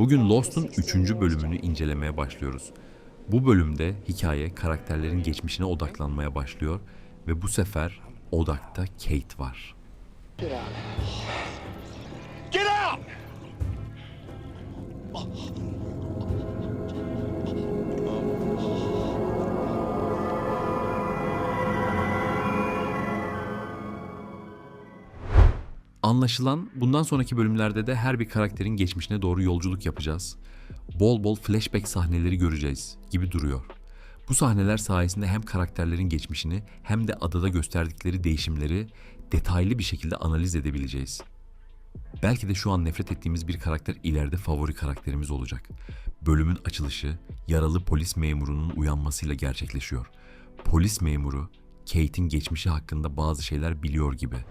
Bugün Lost'un 3. bölümünü incelemeye başlıyoruz. Bu bölümde hikaye karakterlerin geçmişine odaklanmaya başlıyor ve bu sefer odakta Kate var. Get out. Anlaşılan bundan sonraki bölümlerde de her bir karakterin geçmişine doğru yolculuk yapacağız. Bol bol flashback sahneleri göreceğiz gibi duruyor. Bu sahneler sayesinde hem karakterlerin geçmişini hem de adada gösterdikleri değişimleri detaylı bir şekilde analiz edebileceğiz. Belki de şu an nefret ettiğimiz bir karakter ileride favori karakterimiz olacak. Bölümün açılışı yaralı polis memurunun uyanmasıyla gerçekleşiyor. Polis memuru Kate'in geçmişi hakkında bazı şeyler biliyor gibi.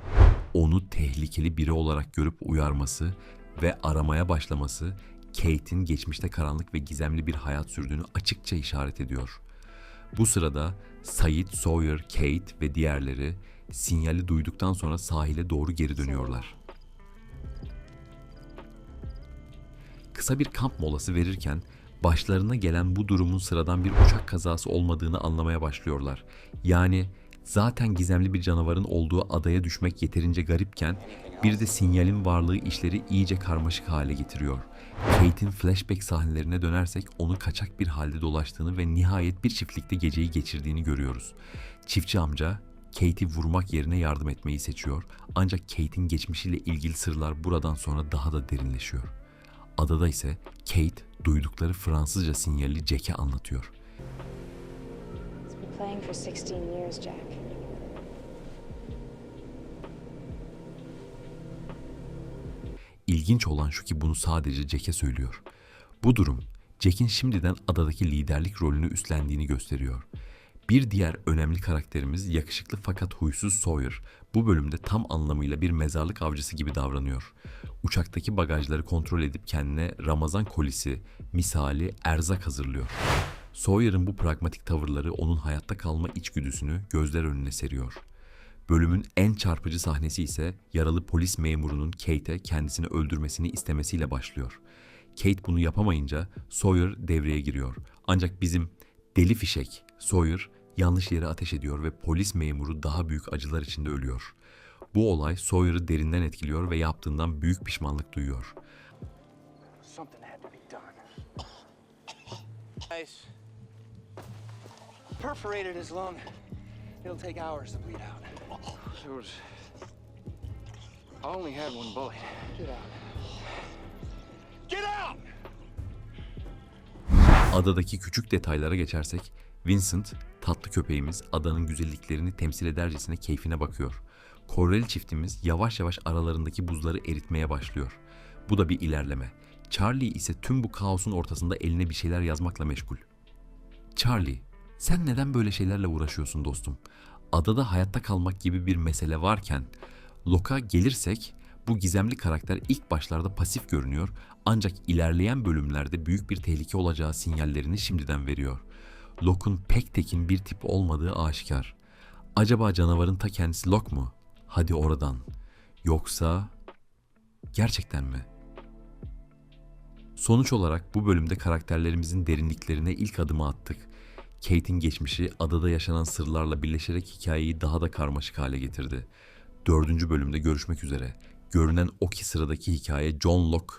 Onu tehlikeli biri olarak görüp uyarması ve aramaya başlaması Kate'in geçmişte karanlık ve gizemli bir hayat sürdüğünü açıkça işaret ediyor. Bu sırada Said, Sawyer, Kate ve diğerleri sinyali duyduktan sonra sahile doğru geri dönüyorlar. Kısa bir kamp molası verirken başlarına gelen bu durumun sıradan bir uçak kazası olmadığını anlamaya başlıyorlar. Yani zaten gizemli bir canavarın olduğu adaya düşmek yeterince garipken bir de sinyalin varlığı işleri iyice karmaşık hale getiriyor. Kate'in flashback sahnelerine dönersek onu kaçak bir halde dolaştığını ve nihayet bir çiftlikte geceyi geçirdiğini görüyoruz. Çiftçi amca Kate'i vurmak yerine yardım etmeyi seçiyor. Ancak Kate'in geçmişiyle ilgili sırlar buradan sonra daha da derinleşiyor. Adada ise Kate duydukları Fransızca sinyali Jack'e anlatıyor. Playing for 16 years, Jack. İlginç olan şu ki bunu sadece Jack'e söylüyor. Bu durum Jack'in şimdiden adadaki liderlik rolünü üstlendiğini gösteriyor. Bir diğer önemli karakterimiz yakışıklı fakat huysuz Sawyer bu bölümde tam anlamıyla bir mezarlık avcısı gibi davranıyor. Uçaktaki bagajları kontrol edip kendine Ramazan kolisi misali erzak hazırlıyor. Sawyer'ın bu pragmatik tavırları onun hayatta kalma içgüdüsünü gözler önüne seriyor. Bölümün en çarpıcı sahnesi ise yaralı polis memurunun Kate'e kendisini öldürmesini istemesiyle başlıyor. Kate bunu yapamayınca Sawyer devreye giriyor. Ancak bizim deli fişek Sawyer yanlış yere ateş ediyor ve polis memuru daha büyük acılar içinde ölüyor. Bu olay Sawyer'ı derinden etkiliyor ve yaptığından büyük pişmanlık duyuyor. Something had to be done. Guys, perforated his lung. It'll take hours to bleed out. There was. I only had one bullet. Get out. Get out! Adadaki küçük detaylara geçersek, Vincent, tatlı köpeğimiz adanın güzelliklerini temsil edercesine keyfine bakıyor. Koreli çiftimiz yavaş yavaş aralarındaki buzları eritmeye başlıyor. Bu da bir ilerleme. Charlie ise tüm bu kaosun ortasında eline bir şeyler yazmakla meşgul. Charlie, sen neden böyle şeylerle uğraşıyorsun dostum? Adada hayatta kalmak gibi bir mesele varken, Locke'a gelirsek bu gizemli karakter ilk başlarda pasif görünüyor ancak ilerleyen bölümlerde büyük bir tehlike olacağı sinyallerini şimdiden veriyor. Locke'un pek tekin bir tip olmadığı aşikar. Acaba canavarın ta kendisi Locke mu? Hadi oradan. Yoksa gerçekten mi? Sonuç olarak bu bölümde karakterlerimizin derinliklerine ilk adımı attık. Kate'in geçmişi adada yaşanan sırlarla birleşerek hikayeyi daha da karmaşık hale getirdi. Dördüncü bölümde görüşmek üzere. Görünen o ki sıradaki hikaye John Locke